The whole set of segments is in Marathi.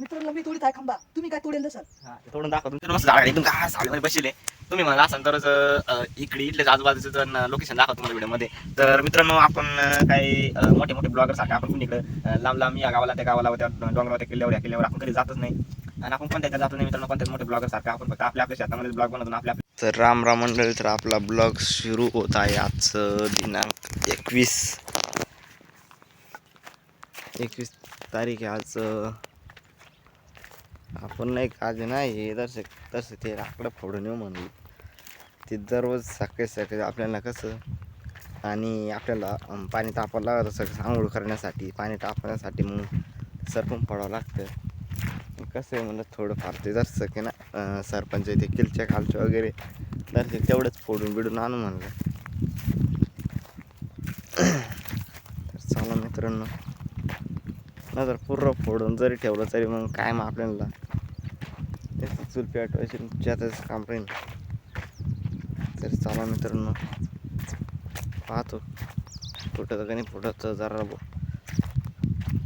मित्राला मी तोडीत आहे खांबा तुम्ही काय तोडेल सर हा, तोडून दाखवा. तुमचं मस्त झाड एकदम काय साडीमध्ये बसले तुम्ही म्हणा असाल तरच अं, इकडे इथलेच आजूबाजूचं लोकेशन दाखवा तुम्हाला व्हिडिओमध्ये. तर मित्रांनो आपण अं, काही अं, मोठे मोठे ब्लॉगर सारखे आपण कोणी इकडे लांब लांब या गावाला त्या गावाला त्या डोंगरावर त्या किल्ल्यावर या किल्ल्यावर आपण कधी जातच नाही. आणि आपण कोणत्या जातो नाही मित्रांनो कोणत्याच मोठे ब्लॉगर सारखे. आपण फक्त आपल्या आपल्या शेतामध्ये ब्लॉग बनवतो आपल्या तर राम राम मंडळी तर आपला ब्लॉग सुरू होत आहे आजचं दिनांक एकवीस. एकवीस तारीख आहे आज आपण नाही आज नाही हे दर्शक तसं ते लाकडं फोडून येऊ म्हणलं. ते दररोज सकाळी सकाळी आपल्याला कसं आणि आपल्याला पाणी तापायला लागतं सगळं आंघोळ करण्यासाठी पाणी तापवण्यासाठी मग सरपंच पडावं लागतं. कसं आहे म्हणलं थोडंफार ते जर सके ना सरपंच ते किलच्या खालचे वगैरे दर्शक तेवढंच फोडून बिडून आणू म्हणलं. तर चला मित्रांनो. नंतर पूर्ण फोडून जरी ठेवलं तरी मग काय मग आपल्याला चूल पेटवायची त्यातच काम राहील. तर चला मित्रांनो पाहतो. फुटत का नाही फुटत जरा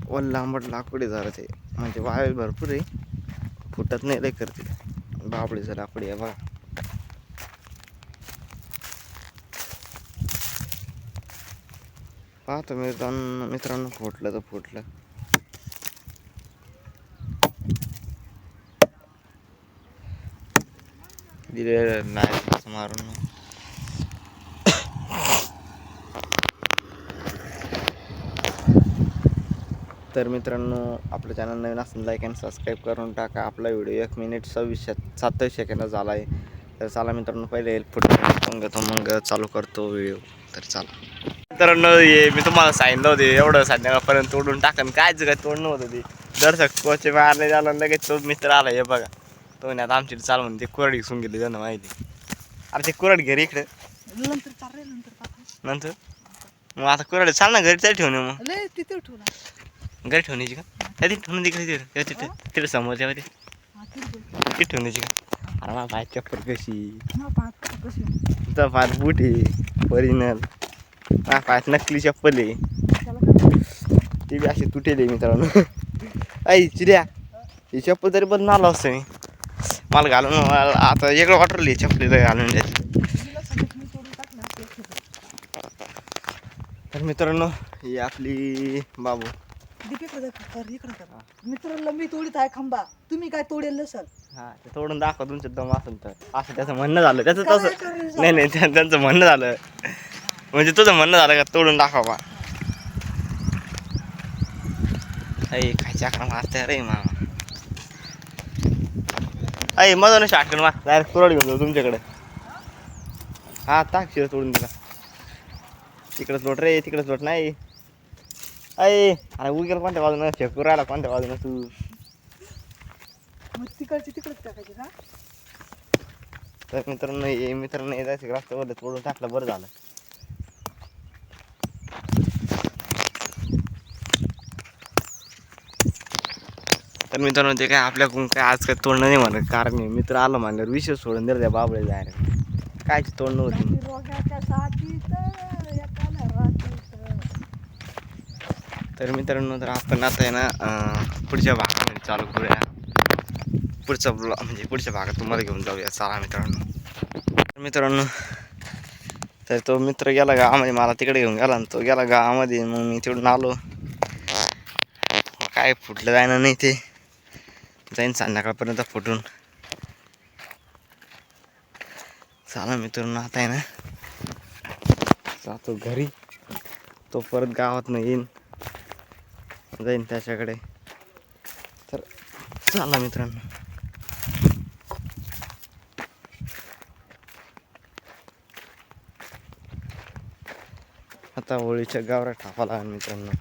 वन लांबट लाकूड जरा ते. म्हणजे वायर भरपूर आहे. फुटत नाही लय करते बाबडीचं लाकूड आहे बघा. पाहतो मित्रांनो मित्रांनो फुटलं तर फुटलं. दिले नाही मारून. तर मित्रांनो आपलं चॅनल नवीन असेल लाईक अँड सबस्क्राईब करून टाका. आपला व्हिडिओ एक मिनिट सव्वीस सातवीस सेकंद झाला आहे तर चला मित्रांनो पहिले फुट मग घेतो. मग चालू करतो व्हिडिओ तर चला. मित्रांनो हे मी तुम्हाला सांगितलं होते एवढं संध्याकाळपर्यंत तोडून टाकन काय काय तोडणं होतं ते. दर्शक कोच मारले झालं लगेच तो मित्र आला हे बघा. तो नाही आता आमची चाल म्हणून ते कुरड घेऊन गेली त्यांना माहिती अरे ते कुरड घे रे इकडे. नंतर नंतर. नंतर? मग आता कुरड चाल ना घरी चाल ठेवून मग. लय तिथे ठेवला घरी ठेवण्याची का? त्या ती ठेवून तिकडे. तिकडे तिथे तिकडे समोर तेव्हा ते. हा, तिथे. तिथे ठेवण्याची का? अरे मला बाय चप्पल कशी? पाहतो कशी तुझा फार बूट आहे ओरिजिनल पायात नकली चप्पल आहे. त्याला काय ती बी अशी तुटेल आहे मित्रांनो. आई चिड्या. ही चप्पल तरी बंद आलं असतं मी. मला घालून आता वेगळं वाटलं ही चप्पल घालून द्यायची. तर मित्रांनो ही आपली बाबू. मित्राला मी तोडीत आहे खांबा. तुम्ही काय तोडेल सर हा तोडून दाखवा तुमचं दम असेल तर. असं त्याचं म्हणणं झालं. त्याचं तसं नाही नाही त्या- त्यांचं म्हणणं झालं. म्हणजे तुझं म्हणणं झालं का? तोडून दाखवा बा. काय चाकरा मारते रे मामा. अय मजा शाटकन मार डायरेक्ट कुरड घेऊन जाऊ तुमच्याकडे. हा टाक शिव तोडून दिला तिकडंच लोट रे तिकडंच लोट नाही. अय अरे उगेल कोणत्या बाजूनं? फेकू राहिला कोणत्या बाजूनं तू? मग तिकडची तिकडेच टाकायची का? तर मित्रांनो हे मित्रांनो जायचं रस्त्यामध्ये तोडून टाकलं बरं झालं. तर मित्रांनो ते काय आपल्याकडून काय आज काय तोडणं नाही म्हणत. कारण हे मित्र आलं म्हणल्यावर विषय सोडून दिलं त्या बाबळे जायला. काय तोडणं होती. तर मित्रांनो तर आपण आता आहे ना पुढच्या भागामध्ये चालू करूया. पुढचा ब्लॉग म्हणजे पुढच्या भागात तुम्हाला घेऊन जाऊया. चला मित्रांनो. तर मित्रांनो तर तो मित्र गेला गावामध्ये. मला तिकडे घेऊन गेला आणि तो गेला गावामध्ये. मग मी तिकडून आलो. काय फुटलं जायना नाही ते. जाईन संध्याकाळपर्यंत फुटून. चला मित्रांनो आता आहे ना जातो घरी. तो परत गावात येईन. जाईन त्याच्याकडे. तर चला मित्रांनो. आता होळीच्या गावरा ठापा लागेल मित्रांनो.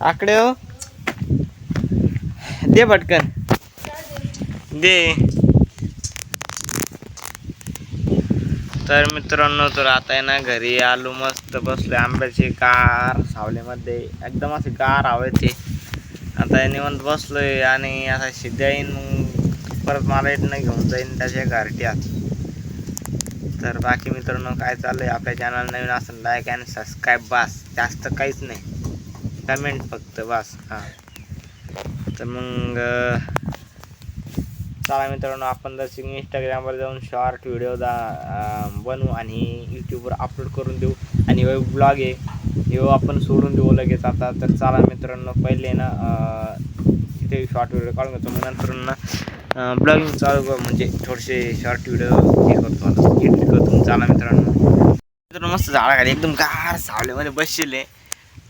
आकडे हो. दे पटकन. दे. तर मित्रांनो तर आता आहे ना घरी आलो मस्त बसलो आंब्याची गार सावलीमध्ये. एकदम असे गार हवेचे आता निवंत बसलोय आणि आता शिद्या येईन मग परत मला इथनं घेऊन जाईन त्याच्या घरट्यात. तर बाकी मित्रांनो काय चाललंय? आपल्या चॅनल नवीन असेल लाईक आणि सबस्क्राईब बस. जास्त काहीच नाही. कमेंट फक्त बस हां. तर मग चला मित्रांनो आपण जर इंस्टाग्रामवर जाऊन शॉर्ट व्हिडिओ दा बनवू आणि यूट्यूबवर अपलोड करून देऊ. आणि ब्लॉग आहे हे आपण सोडून देऊ लगेच आता. तर चला मित्रांनो पहिले ना इथे शॉर्ट व्हिडिओ काढून घेतो. मग नंतर ना ब्लॉगिंग चालू कर. म्हणजे थोडेसे शॉर्ट व्हिडिओ हे करतो एडिट करतो. चला मित्रांनो. मित्रांनो मस्त झाडाखाली एकदम गार सावलीमध्ये बसले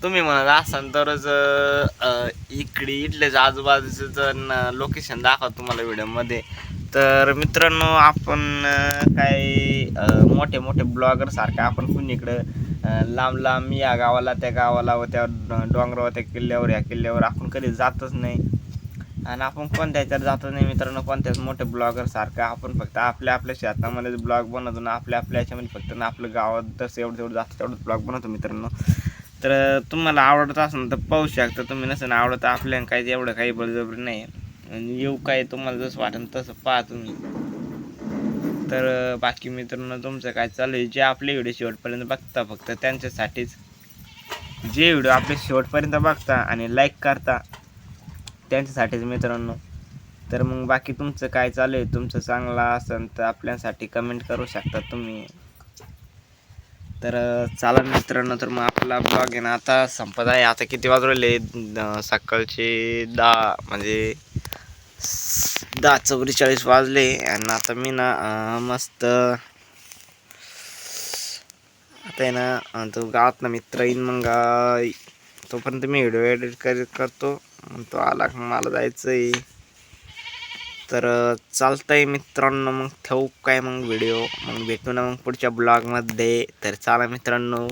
तुम्ही म्हणत असाल तरच इकडे इथलेच आजूबाजूचं जर लोकेशन दाखवा तुम्हाला व्हिडिओमध्ये तर मित्रांनो आपण काही काय मोठे मोठे ब्लॉगर सारखे आपण कुणीकडं इकडं लांब लांब या गावाला त्या गावाला व त्या डोंगरावर त्या किल्ल्यावर या किल्ल्यावर आपण कधी जातच नाही. आणि आपण कोणत्या ह्याच्यात जातच नाही मित्रांनो कोणत्याच मोठे ब्लॉगर सारखं. आपण फक्त आपल्या आपल्या शेतामध्येच ब्लॉग बनवतो ना आपल्या आपल्या याच्यामध्ये फक्त ना आपलं गावात जसं एवढं जेवढं जातं तेवढंच ब्लॉग बनवतो मित्रांनो. तर तुम्हाला आवडत असेल तर पाहू शकता. तुम्ही नसेल आवडत आपल्याला काही एवढं काही बळजबरी नाही. आणि येऊ काय तुम्हाला जसं वाटेल तसं पाहा तुम्ही. तर बाकी मित्रांनो तुमचं काय चालू आहे जे आपले व्हिडिओ शेवटपर्यंत बघता फक्त त्यांच्यासाठीच. जे व्हिडिओ आपले शेवटपर्यंत बघता आणि लाईक करता त्यांच्यासाठीच मित्रांनो. तर मग बाकी तुमचं काय चालू आहे तुमचं चांगलं असेल तर आपल्यासाठी कमेंट करू शकता तुम्ही. तर चला मित्रांनो तर मग आपला ब्लॉग आहे ना आता संपत आहे. आता किती वाजवले सकाळचे दहा म्हणजे दहा चौवेचाळीस वाजले. आणि आता मी ना मस्त आता आहे ना तो गावात ना मित्र येईन मग तोपर्यंत मी व्हिडिओ एडिट करत. करतो तो आला मला जायचं आहे तर चालतंय मित्रांनो. मग ठेवू काय मग व्हिडिओ मग भेटू ना मग पुढच्या ब्लॉगमध्ये तर चला मित्रांनो.